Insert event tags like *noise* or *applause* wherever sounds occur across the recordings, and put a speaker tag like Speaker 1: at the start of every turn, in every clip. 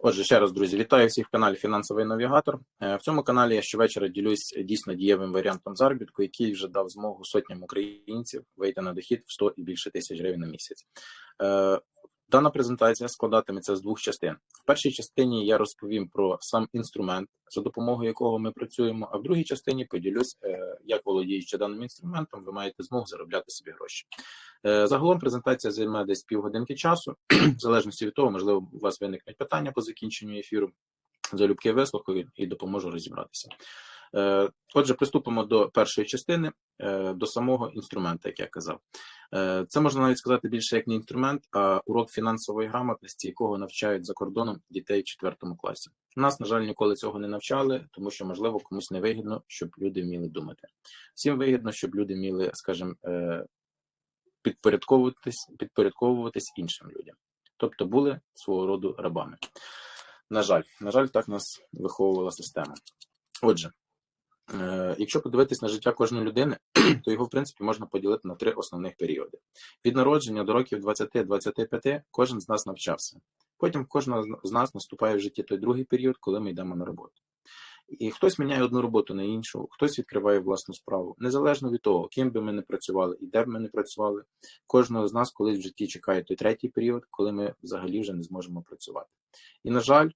Speaker 1: Отже, ще раз, друзі, вітаю всіх в каналі Фінансовий Навігатор. Е, В цьому каналі я щовечора ділюсь дійсно дієвим варіантом заробітку, який вже дав змогу сотням українців вийти на дохід в 100 і більше тисяч гривень на місяць. Дана презентація складатиметься з двох частин. В першій частині я розповім про сам інструмент, за допомогою якого ми працюємо. А в другій частині поділюсь, е, як володіючи даним інструментом, ви маєте змогу заробляти собі гроші. Е, Загалом презентація займе десь півгодинки часу, в залежності від того, можливо, у вас виникнуть питання по закінченню ефіру. Залюбки вислухаю і допоможу розібратися. Е, Отже, приступимо до першої частини, до самого інструмента, як я казав. Е, Це можна навіть сказати більше як не інструмент, а урок фінансової грамотності, якого навчають за кордоном дітей в четвертому класі. Нас, на жаль, ніколи цього не навчали, тому що, можливо, комусь не вигідно, щоб люди вміли думати. Всім вигідно, щоб люди вміли, скажімо, е, підпорядковуватись, підпорядковуватись іншим людям, тобто були свого роду рабами. На жаль, на жаль, так нас виховувала система. Отже, якщо подивитись на життя кожної людини, *clears throat* то його в принципі можна поділити на три основних періоди. Від народження до років 20-25 кожен з нас навчався. Потім кожного з нас наступає в житті той другий період, коли ми йдемо на роботу. І хтось міняє одну роботу на іншу, хтось відкриває власну справу. Незалежно від того, ким би ми не працювали і де б ми не працювали, кожного з нас колись в житті чекає той третій період, коли ми взагалі вже не зможемо працювати. І, на жаль,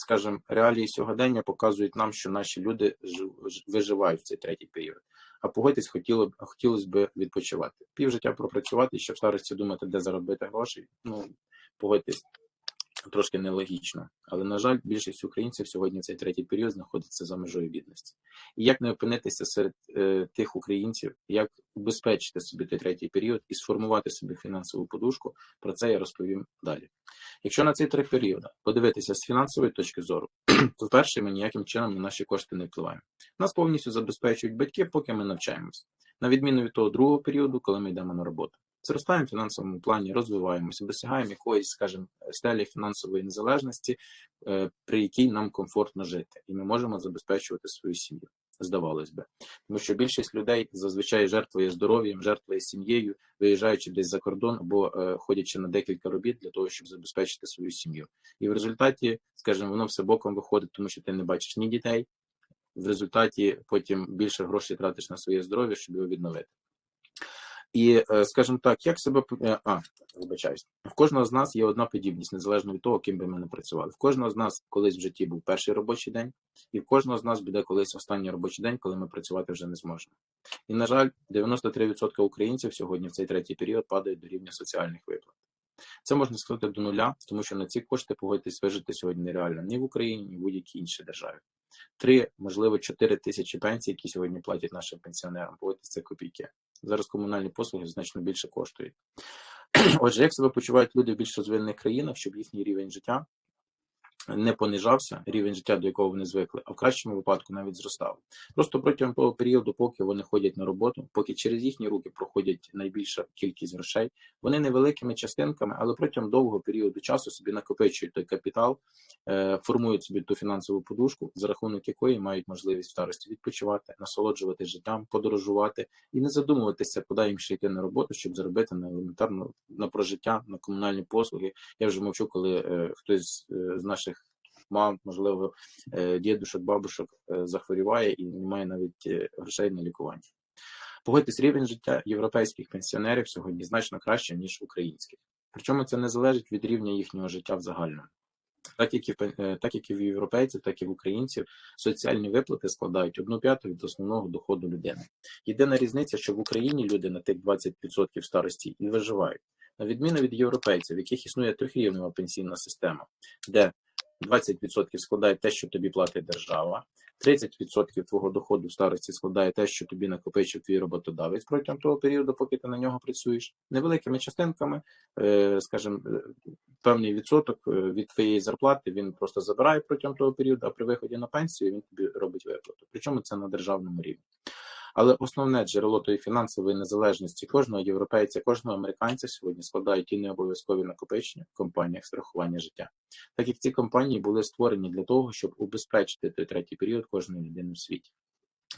Speaker 1: скажімо, реалії сьогодення показують нам, що наші люди жив- виживають в цей третій період. А погодьтесь, хотіло б хотілося б відпочивати. Пів життя пропрацювати, в старості думати, де заробити гроші. Ну погодьтесь, трошки нелогічно. Але на жаль, більшість українців сьогодні цей третій період знаходиться за межою бідності. І як не опинитися серед е, тих українців, як убезпечити собі той третій період і сформувати собі фінансову подушку, про це я розповім далі. Якщо на ці три періоди подивитися з фінансової точки зору, *clears throat* то вперше ми ніяким чином на наші кошти не впливаємо. Нас повністю забезпечують батьки, поки ми навчаємося. На відміну від того другого періоду, коли ми йдемо на роботу. Зростаємо в фінансовому плані, розвиваємося, досягаємо якоїсь, скажімо, стелі фінансової незалежності, е, при якій нам комфортно жити, і ми можемо забезпечувати свою сім'ю. Здавалось би, тому що більшість людей зазвичай жертвує здоров'ям, жертвує сім'єю, виїжджаючи десь за кордон або е, ходячи на декілька робіт для того, щоб забезпечити свою сім'ю. І в результаті, скажімо, воно все боком виходить, тому що ти не бачиш ні дітей. В результаті потім більше грошей тратиш на своє здоров'я, щоб його відновити. І, е, скажімо так, як себе е, а, вибачаюсь, в кожного з нас є одна подібність, незалежно від того, ким би ми не працювали. В кожного з нас колись в житті був перший робочий день, і в кожного з нас буде колись останній робочий день, коли ми працювати вже не зможемо. І, на жаль, 93% українців сьогодні в цей третій період падають до рівня соціальних виплат. Це можна сказати до нуля, тому що на ці кошти погодьтесь вижити сьогодні нереально ні в Україні, ні в будь-якій іншій державі. Три, можливо, чотири тисячі пенсій, які сьогодні платять нашим пенсіонерам. Погодьтесь, це копійки. Зараз комунальні послуги значно більше коштують. *clears throat* Отже, як себе почувають люди в більш розвинених країнах, щоб їхній рівень життя не понижався, рівень життя, до якого вони звикли, а в кращому випадку навіть зростав. Просто протягом того періоду, поки вони ходять на роботу, поки через їхні руки проходять найбільша кількість грошей, вони невеликими частинками, але протягом довгого періоду часу собі накопичують той капітал, е, формують собі ту фінансову подушку, за рахунок якої мають можливість в старості відпочивати, насолоджувати життям, подорожувати і не задумуватися, куди їм ще йти на роботу, щоб заробити на елементарну на прожиття, на комунальні послуги. Я вже мовчу, коли е, хтось е, з наших мам, можливо, е, дідушок, бабушок е, захворіває і не має навіть е, грошей на лікування. Погодьтесь, рівень життя європейських пенсіонерів сьогодні значно краще, ніж українських. Причому це не залежить від рівня їхнього життя в загальному. Так як і в так як і в європейців, так і в українців соціальні виплати складають одну п'яту від основного доходу людини. Єдина різниця, що в Україні люди на тих 20% старості і виживають, на відміну від європейців, в яких існує трьохрівнева пенсійна система, де 20% складає те, що тобі платить держава, 30% твого доходу старості складає те, що тобі накопичив твій роботодавець протягом того періоду, поки ти на нього працюєш, невеликими частинками, е, скажімо, е, певний відсоток е, від твоєї зарплати він просто забирає протягом того періоду, а при виході на пенсію він тобі робить виплату. Причому це на державному рівні. Але основне джерело тої фінансової незалежності кожного європейця, кожного американця сьогодні складають ті необов'язкові накопичення в компаніях страхування життя, так як ці компанії були створені для того, щоб убезпечити той третій період кожної людини в світі.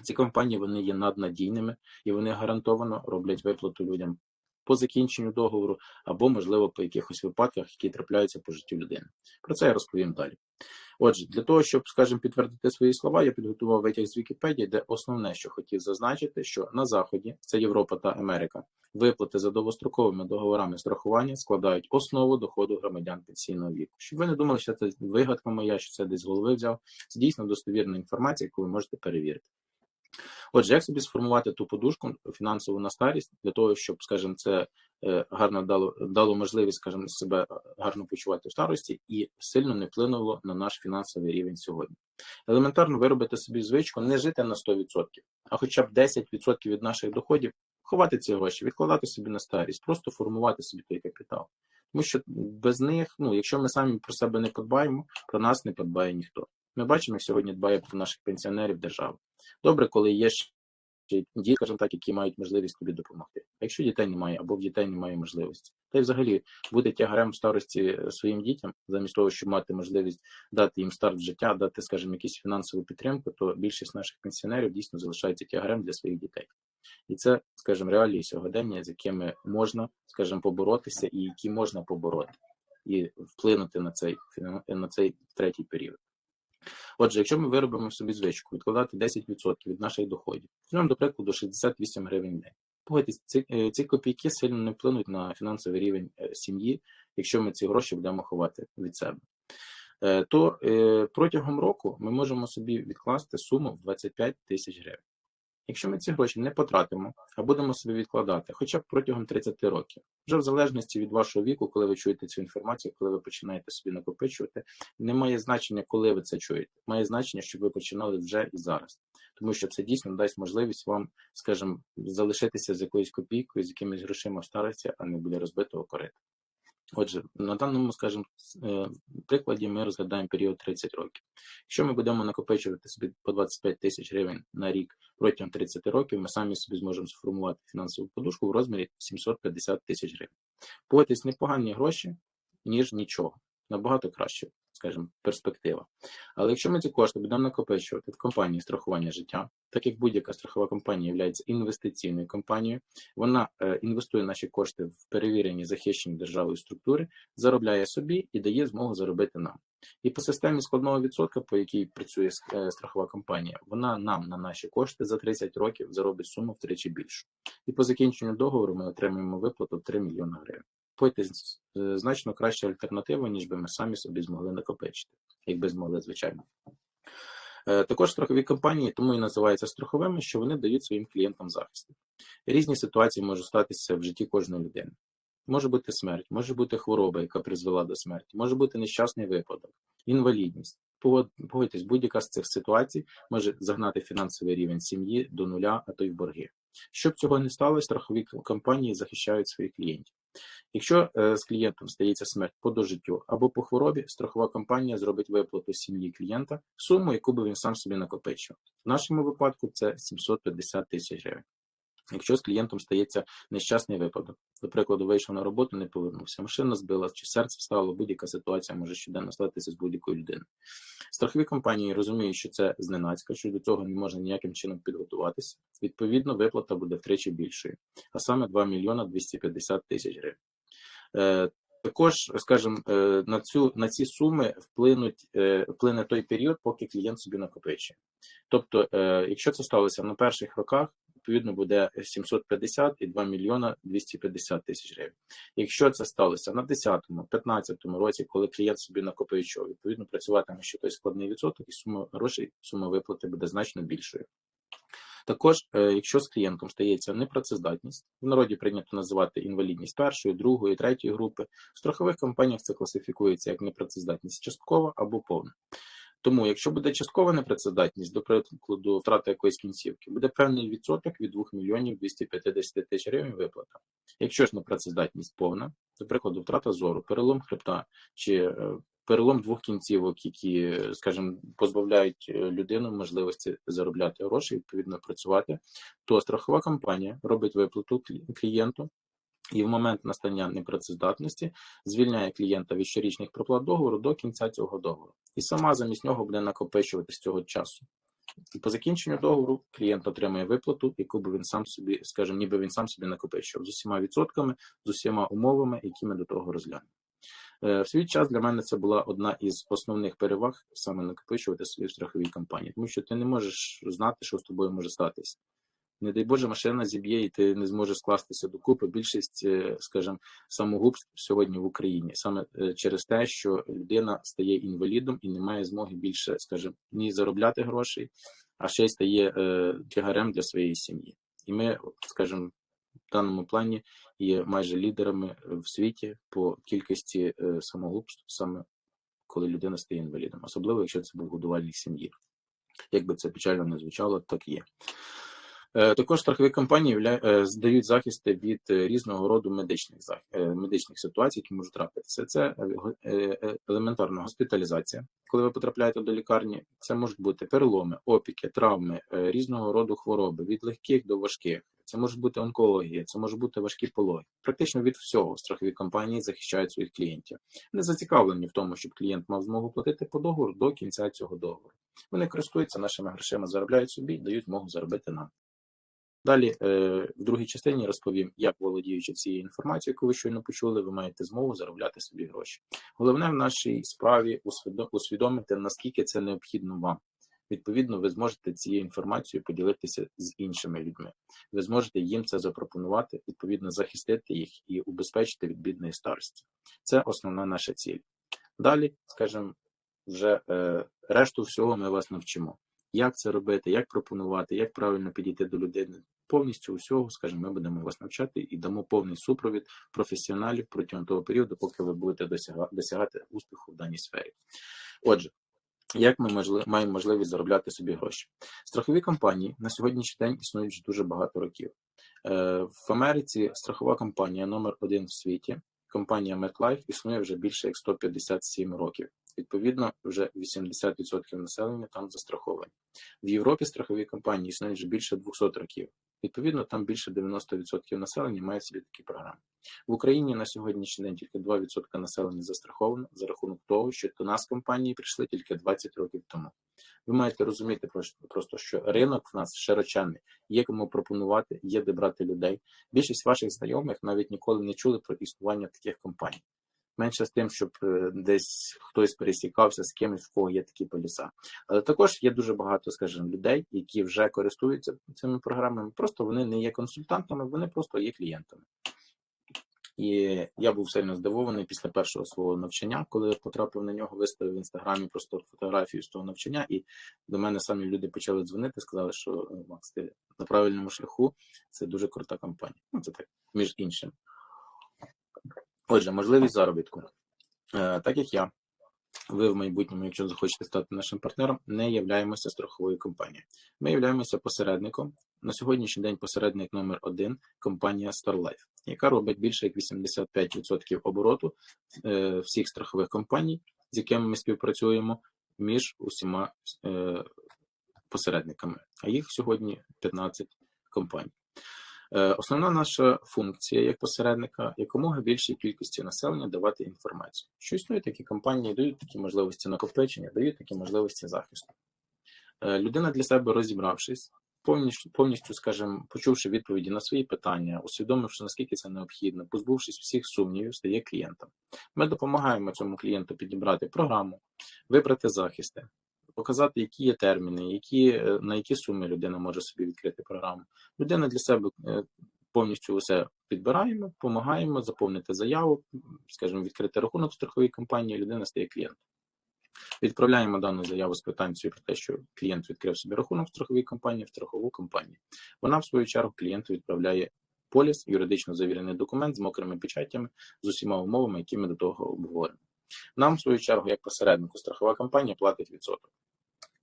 Speaker 1: Ці компанії вони є наднадійними і вони гарантовано роблять виплату людям по закінченню договору, або, можливо, по якихось випадках, які трапляються по життю людини. Про це я розповім далі. Отже, для того, щоб, скажімо, підтвердити свої слова, я підготував витяг з Вікіпедії, де основне, що хотів зазначити, що на Заході, це Європа та Америка, виплати за довгостроковими договорами страхування складають основу доходу громадян пенсійного віку. Щоб ви не думали, що це вигадка моя, що це десь з голови взяв. Це дійсно достовірна інформація, яку ви можете перевірити. Отже, як собі сформувати ту подушку фінансову на старість для того, щоб, скажімо, це е, гарно дало дало можливість, скажімо, себе гарно почувати в старості і сильно не вплинуло на наш фінансовий рівень сьогодні. Елементарно виробити собі звичку не жити на 100%, а хоча б 10% від наших доходів ховати ці гроші, відкладати собі на старість, просто формувати собі той капітал. Тому що без них, ну якщо ми самі про себе не подбаємо, про нас не подбає ніхто. Ми бачимо, як сьогодні дбає про наших пенсіонерів держава. Добре, коли є ще діти, скажімо так, які мають можливість тобі допомогти. А якщо дітей немає або в дітей немає можливості, та й взагалі бути тягарем в старості своїм дітям, замість того, щоб мати можливість дати їм старт в життя, дати, скажімо, якісь фінансову підтримку, то більшість наших пенсіонерів дійсно залишається тягарем для своїх дітей. І це, скажімо, реалії сьогодення, з якими можна, скажімо, поборотися, і які можна побороти, і вплинути на цей на цей третій період. Отже, якщо ми виробимо собі звичку, відкладати 10% від наших доходів, візьмемо, до прикладу, 68 гривень в день. Погодьтесь, ці, е, ці копійки сильно не вплинуть на фінансовий рівень е, сім'ї, якщо ми ці гроші будемо ховати від себе. Е, то протягом року ми можемо собі відкласти суму в 25 тисяч гривень. Якщо ми ці гроші не потратимо, а будемо собі відкладати, хоча б протягом 30 років, вже в залежності від вашого віку, коли ви чуєте цю інформацію, коли ви починаєте собі накопичувати, не має значення, коли ви це чуєте. Має значення, щоб ви починали вже і зараз, тому що це дійсно дасть можливість вам, скажімо, залишитися з якоюсь копійкою, з якимись грошима в старості, а не буде розбитого корита. Отже, на даному, скажімо, е, прикладі ми розглядаємо період 30 років. Якщо ми будемо накопичувати собі по 25 тисяч гривень на рік протягом 30 років, ми самі собі зможемо сформувати фінансову подушку в розмірі 750 тисяч гривень. Погодьтесь, непогані гроші, ніж нічого. Набагато краще, скажімо, перспектива. Але якщо ми ці кошти будемо накопичувати в компанії страхування життя, так як будь-яка страхова компанія є інвестиційною компанією, вона е, інвестує наші кошти в перевірені захищені державою структури, заробляє собі і дає змогу заробити нам. І по системі складного відсотка, по якій працює е, страхова компанія, вона нам на наші кошти за 30 років заробить суму втричі більшу. І по закінченню договору ми отримуємо виплату в 3 мільйони гривень. Пойти е, значно краща альтернатива, ніж би ми самі собі змогли накопичити, якби змогли, звичайно. Е, також страхові компанії тому і називаються страховими, що вони дають своїм клієнтам захист. Різні ситуації можуть статися в житті кожної людини. Може бути смерть, може бути хвороба, яка призвела до смерті, може бути нещасний випадок, інвалідність. Погодьтесь, будь-яка з цих ситуацій може загнати фінансовий рівень сім'ї до нуля, а то й в борги. Щоб цього не сталося, страхові компанії захищають своїх клієнтів. Якщо е, з клієнтом стається смерть по дожиттю або по хворобі, страхова компанія зробить виплату сім'ї клієнта суму, яку би він сам собі накопичив. В нашому випадку це 750 тисяч гривень. Якщо з клієнтом стається нещасний випадок, до прикладу, вийшов на роботу, не повернувся, машина збила, чи серце встало, будь-яка ситуація може щоденно статися з будь-якою людиною. Страхові компанії розуміють, що це зненацька, що до цього не можна ніяким чином підготуватися. Відповідно, виплата буде втричі більшою, а саме 2 мільйона 250 тисяч гривень. Е, також, скажімо, е, на цю на ці суми вплинуть е, вплине той період, поки клієнт собі накопичує. Тобто, якщо це сталося на перших роках, відповідно буде 750 і 2 мільйона 250 тисяч гривень. Якщо це сталося на 10-му, 15-му році, коли клієнт собі накопичував, відповідно працюватиме ще той складний відсоток, і сума грошей, сума виплати буде значно більшою. Також, е, якщо з клієнтом стається непрацездатність, в народі прийнято називати інвалідність першої, другої, третьої групи, в страхових компаніях це класифікується як непрацездатність часткова або повна. Тому, якщо буде часткова непрацездатність, до прикладу, втрата якоїсь кінцівки, буде певний відсоток від 2 мільйонів 250 тисяч гривень виплата. Якщо ж непрацездатність повна, до прикладу, втрата зору, перелом хребта чи е, перелом двох кінцівок, які, скажімо, позбавляють е, людину можливості заробляти гроші, відповідно працювати, то страхова компанія робить виплату клієнту і в момент настання непрацездатності звільняє клієнта від щорічних проплат договору до кінця цього договору, і сама замість нього буде накопичувати з цього часу. І по закінченню договору клієнт отримує виплату, яку би він сам собі, скажімо, ніби він сам собі накопичував з усіма відсотками, з усіма умовами, які ми до того розглянемо. В свій час для мене це була одна із основних переваг саме накопичувати в страховій компанії, тому що ти не можеш знати, що з тобою може статися. Не дай Боже, машина зіб'є, і ти не зможеш скластися докупи. Більшість, е, скажімо, самогубств сьогодні в Україні саме е, через те, що людина стає інвалідом і не має змоги більше, скажімо, ні заробляти грошей, а ще й стає е, тягарем для своєї сім'ї. І ми, скажімо, в даному плані є майже лідерами в світі по кількості самогубств, саме коли людина стає інвалідом, особливо якщо це був годувальник сім'ї. Як би це печально не звучало, так є. Е, Також страхові компанії е, здають захисти від е, різного роду медичних медичних ситуацій, які можуть трапитися. Це елементарна госпіталізація, коли ви потрапляєте до лікарні. Це можуть бути переломи, опіки, травми, різного роду хвороби, від легких до важких. Це може бути онкологія, це може бути важкі пологи. Практично від всього страхові компанії захищають своїх клієнтів. Вони зацікавлені в тому, щоб клієнт мав змогу платити по договору до кінця цього договору. Вони користуються нашими грошима, заробляють собі, дають змогу заробити нам. Далі е, в другій частині розповім, як володіючи цією інформацією, яку ви щойно почули, ви маєте змогу заробляти собі гроші. Головне в нашій справі усвідомити, наскільки це необхідно вам. Відповідно, ви зможете цією інформацією поділитися з іншими людьми. Ви зможете їм це запропонувати, відповідно, захистити їх і убезпечити від бідної старості. Це основна наша ціль. Далі, скажімо, вже е, решту всього ми вас навчимо. Як це робити, як пропонувати, як правильно підійти до людини. Повністю усього, скажімо, ми будемо вас навчати і дамо повний супровід професіоналів протягом того періоду, поки ви будете досяга- досягати успіху в даній сфері. Отже, як ми можли, маємо можливість заробляти собі гроші? Страхові компанії на сьогоднішній день існують вже дуже багато років. Е, В Америці страхова компанія номер один в світі, компанія MetLife, існує вже більше як 157 років. Відповідно, вже 80% населення там застраховані. В Європі страхові компанії існують вже більше 200 років. Відповідно, там більше 90% населення має собі такі програми. В Україні на сьогоднішній день тільки 2% населення застраховано за рахунок того, що до нас компанії прийшли тільки 20 років тому. Ви маєте розуміти просто- що ринок в нас широченний, є кому пропонувати, є де брати людей. Більшість ваших знайомих навіть ніколи не чули про існування таких компаній. Менше з тим, щоб е, десь хтось пересікався з кимось, в кого є такі поліса. Але також є дуже багато, скажімо, людей, які вже користуються цими програмами. Просто вони не є консультантами, вони просто є клієнтами. І я був сильно здивований після першого свого навчання, коли потрапив на нього, виставив в інстаграмі просто фотографію з того навчання, і до мене самі люди почали дзвонити, сказали, що «Е, Макс, ти на правильному шляху, це дуже крута компанія. Ну, це так, між іншим. Отже, можливість заробітку. Е, Так як я, ви в майбутньому, якщо захочете стати нашим партнером, не являємося страховою компанією. Ми являємося посередником. На сьогоднішній день посередник номер один компанія StarLife, яка робить більше як 85% обороту е, всіх страхових компаній, з якими ми співпрацюємо між усіма е, посередниками. А їх сьогодні 15 компаній. Е, Основна наша функція як посередника якомога більшій кількості населення давати інформацію. Що існують такі компанії, дають такі можливості накопичення, дають такі можливості захисту. Е, Людина для себе розібравшись, повністю, повністю, скажімо, почувши відповіді на свої питання, усвідомивши, наскільки це необхідно, позбувшись всіх сумнівів, стає клієнтом. Ми допомагаємо цьому клієнту підібрати програму, вибрати захисти, показати, які є терміни, які, е, на які суми людина може собі відкрити програму. Людина для себе е, повністю усе підбираємо, допомагаємо заповнити заяву, скажімо, відкрити рахунок в страховій компанії, людина стає клієнтом. Відправляємо дану заяву з квитанцією про те, що клієнт відкрив собі рахунок в страховій компанії, в страхову компанію. Вона, в свою чергу, клієнту відправляє поліс, юридично завірений документ з мокрими печатями, з усіма умовами, які ми до того обговоримо. Нам, в свою чергу, як посереднику, страхова компанія платить відсоток.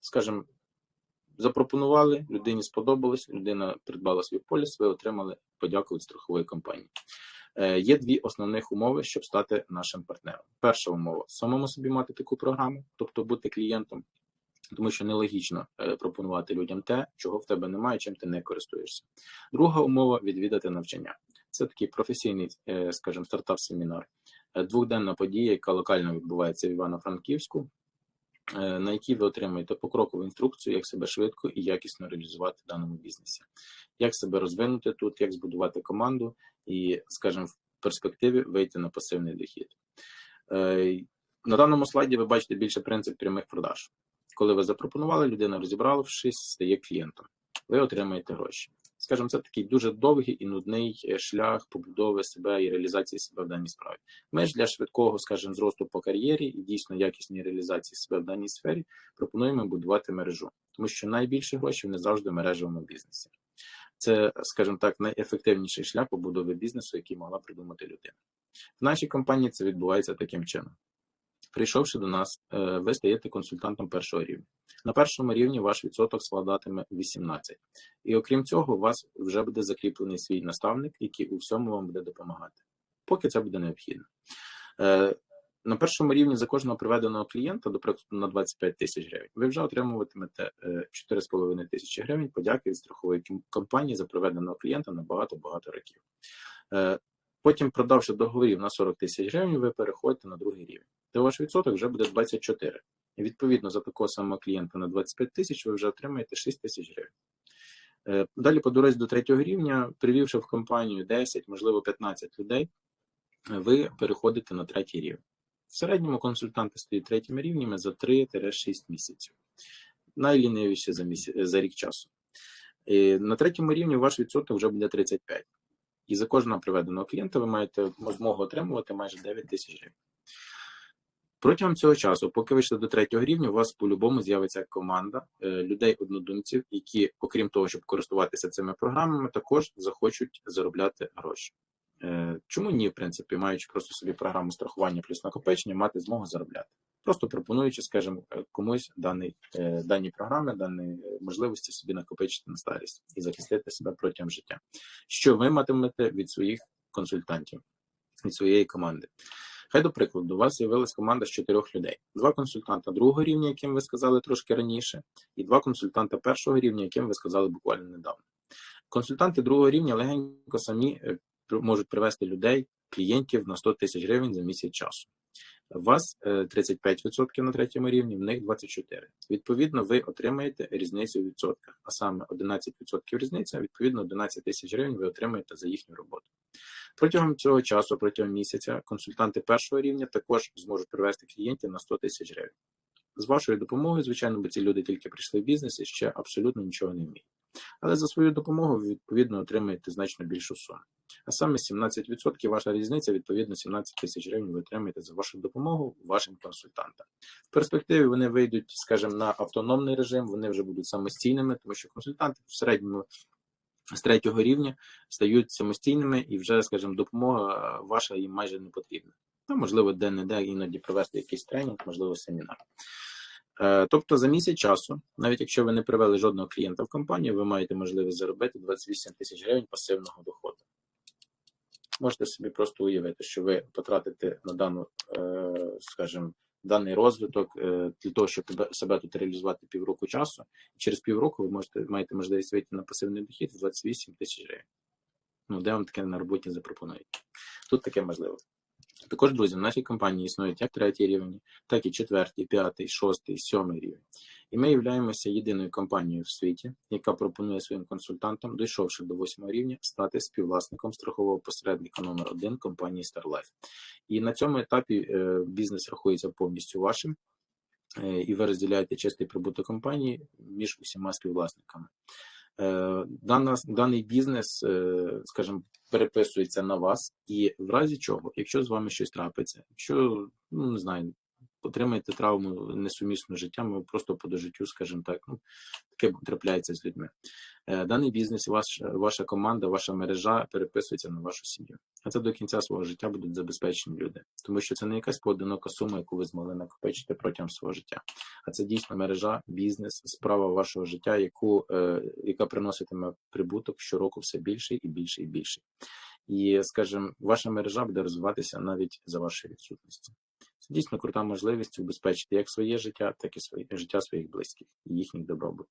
Speaker 1: Скажімо, запропонували, людині сподобалось, людина придбала свій поліс, ви отримали подяку від страхової компанії. Е, Є дві основних умови, щоб стати нашим партнером. Перша умова самому собі мати таку програму, тобто бути клієнтом, тому що нелогічно е, пропонувати людям те, чого в тебе немає, чим ти не користуєшся. Друга умова відвідати навчання. Це такий професійний, е, скажімо, стартап-семінар, двохденна подія, яка локально відбувається в Івано-Франківську. Е, на якій ви отримаєте покрокову інструкцію, як себе швидко і якісно реалізувати в даному бізнесі, як себе розвинути тут, як збудувати команду і, скажімо, в перспективі вийти на пасивний дохід. Е, На даному слайді ви бачите більше принцип прямих продаж. Коли ви запропонували, людина розібравшись, стає клієнтом. Ви отримаєте гроші. Скажімо, це такий дуже довгий і нудний е, шлях побудови себе і реалізації себе в даній справі. Ми ж для швидкого, скажімо, зросту по кар'єрі і дійсно якісної реалізації себе в даній сфері пропонуємо будувати мережу, тому що найбільші гроші вони завжди в мережевому бізнесі. Це, скажімо так, найефективніший шлях побудови бізнесу, який могла придумати людина. В нашій компанії це відбувається таким чином. Прийшовши до нас, е, ви стаєте консультантом першого рівня. На першому рівні ваш відсоток складатиме 18. І окрім цього, у вас вже буде закріплений свій наставник, який у всьому вам буде допомагати, поки це буде необхідно. Е, На першому рівні за кожного приведеного клієнта, до прикладу, на 25 тисяч гривень, ви вже отримуватимете е, 4,5 тисячі гривень подяки від страхової компанії за приведеного клієнта на багато-багато років. Е, Потім, продавши договорів на 40 тисяч гривень, ви переходите на другий рівень, де ваш відсоток вже буде 24. Відповідно за такого самого клієнта на 25 тисяч ви вже отримаєте 6 тисяч гривень. Е, Далі по дорозі до третього рівня, привівши в компанію 10, можливо 15 людей, е, ви переходите на третій рівень. В середньому консультанти стають третіми рівнями за 3-6 місяців. Найлінивіше за, місяць, за рік часу. І на третьому рівні ваш відсоток вже буде 35. І за кожного приведеного клієнта ви маєте змогу отримувати майже 9 тисяч гривень. Протягом цього часу, поки ви йшли до третього рівня, у вас по-любому з'явиться команда е, людей-однодумців, які, окрім того, щоб користуватися цими програмами, також захочуть заробляти гроші. Е, Чому ні, в принципі, маючи просто собі програму страхування плюс накопичення, мати змогу заробляти, просто пропонуючи, скажімо, е, комусь даний, е, дані програми, дані можливості собі накопичити на старість і захистити себе протягом життя. Що ви матимете від своїх консультантів, від своєї команди? Хай до прикладу, у вас з'явилась команда з чотирьох людей: два консультанта другого рівня, яким ви сказали трошки раніше, і два консультанта першого рівня, яким ви сказали буквально недавно. Консультанти другого рівня легенько самі е, можуть привести людей, клієнтів на 100 тисяч гривень за місяць часу. У вас е, 35% на третьому рівні, в них 24%. Відповідно, ви отримаєте різницю у відсотках, а саме 11% різниця, відповідно, 11 тисяч гривень ви отримаєте за їхню роботу. Протягом цього часу, протягом місяця, консультанти першого рівня також зможуть привести клієнтів на 100 тисяч гривень. З вашою допомогою, звичайно, бо ці люди тільки прийшли в бізнес і ще абсолютно нічого не вміють. Але за свою допомогу ви відповідно отримаєте значно більшу суму. А саме 17% ваша різниця, відповідно, 17 тисяч гривень ви отримаєте за вашу допомогу вашим консультантам. В перспективі вони вийдуть, скажімо, на автономний режим, вони вже будуть самостійними, тому що консультанти в середньому з третього рівня стають самостійними і вже, скажімо, допомога е, ваша їм майже не потрібна. Ну, можливо, де-не-де іноді провести якийсь тренінг, можливо, семінар. Е, Тобто за місяць часу, навіть якщо ви не привели жодного клієнта в компанію, ви маєте можливість заробити 28 тисяч гривень пасивного доходу. Можете собі просто уявити, що ви потратите на дану, е, скажімо, даний розвиток е, для того, щоб себе тут реалізувати півроку часу. Через півроку ви можете маєте можливість вийти на пасивний дохід 28 тисяч гривень. Ну, де вам таке на роботі запропонують? Тут таке можливо. Також, друзі, в нашій компанії існують як третій рівень, так і четвертий, п'ятий, шостий, сьомий рівень. І ми являємося єдиною компанією в світі, яка пропонує своїм консультантам, дійшовши до восьмого рівня, стати співвласником страхового посередника номер 1 компанії StarLife. І на цьому етапі е, бізнес рахується повністю вашим, е, і ви розділяєте чистий прибуток компанії між усіма співвласниками. Е, Дана, даний бізнес, е, скажімо, переписується на вас, і в разі чого, якщо з вами щось трапиться, якщо ну не знаю, отримаєте травму несумісну з життям, просто по дожиттю, скажімо так, ну таке трапляється з людьми. Е, Даний бізнес, ваш, ваша команда, ваша мережа переписується на вашу сім'ю. А це до кінця свого життя будуть забезпечені люди, тому що це не якась поодинока сума, яку ви змогли накопичити протягом свого життя, а це дійсно мережа, бізнес, справа вашого життя, яку е, яка приноситиме прибуток щороку все більший і більший і більший. І, скажімо, ваша мережа буде розвиватися навіть за вашої відсутності. Це дійсно крута можливість убезпечити як своє життя, так і своє життя своїх близьких і їхніх добробут.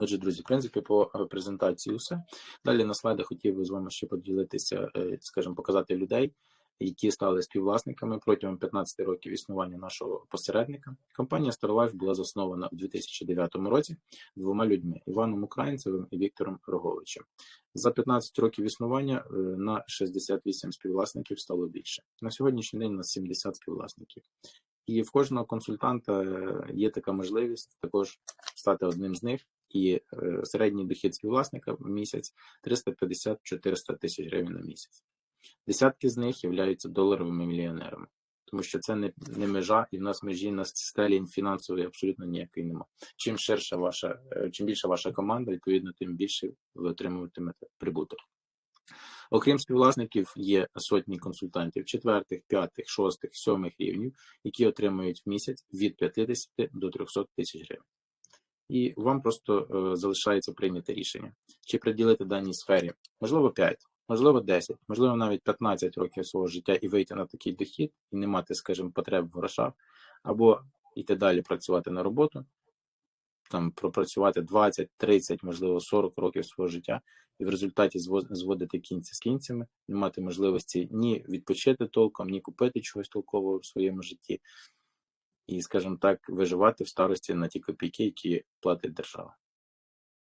Speaker 1: Отже, друзі, в принципі, по е, презентації все. Далі на слайдах хотів би з вами ще поділитися, е, скажімо, показати людей, які стали співвласниками протягом 15 років існування нашого посередника. Компанія StarLife була заснована у 2009 році двома людьми Іваном Українцевим і Віктором Роговичем. За 15 років існування е, на 68 співвласників стало більше. На сьогоднішній день у нас 70 співвласників. І в кожного консультанта е, є така можливість також стати одним з них. І е, середній дохід співвласника в місяць 350-400 тисяч гривень на місяць. Десятки з них являються доларовими мільйонерами, тому що це не, не межа, і в нас межі на стелі фінансової абсолютно ніякої нема. Чим ширша ваша, е, чим більша ваша команда, відповідно, тим більше ви отримуватимете прибуток. Окрім співвласників, є сотні консультантів четвертих, п'ятих, шостих, сьомих рівнів, які отримують в місяць від 50 до 300 тисяч гривень. І вам просто е, залишається прийняти рішення, чи приділити даній сфері, можливо, 5, можливо, 10, можливо, навіть 15 років свого життя і вийти на такий дохід, і не мати, скажімо, потреб в грошах, або йти далі працювати на роботу, там пропрацювати 20, 30, можливо, 40 років свого життя, і в результаті зводити кінці з кінцями, не мати можливості ні відпочити толком, ні купити чогось толкового в своєму житті, і, скажімо так, виживати в старості на ті копійки, які платить держава.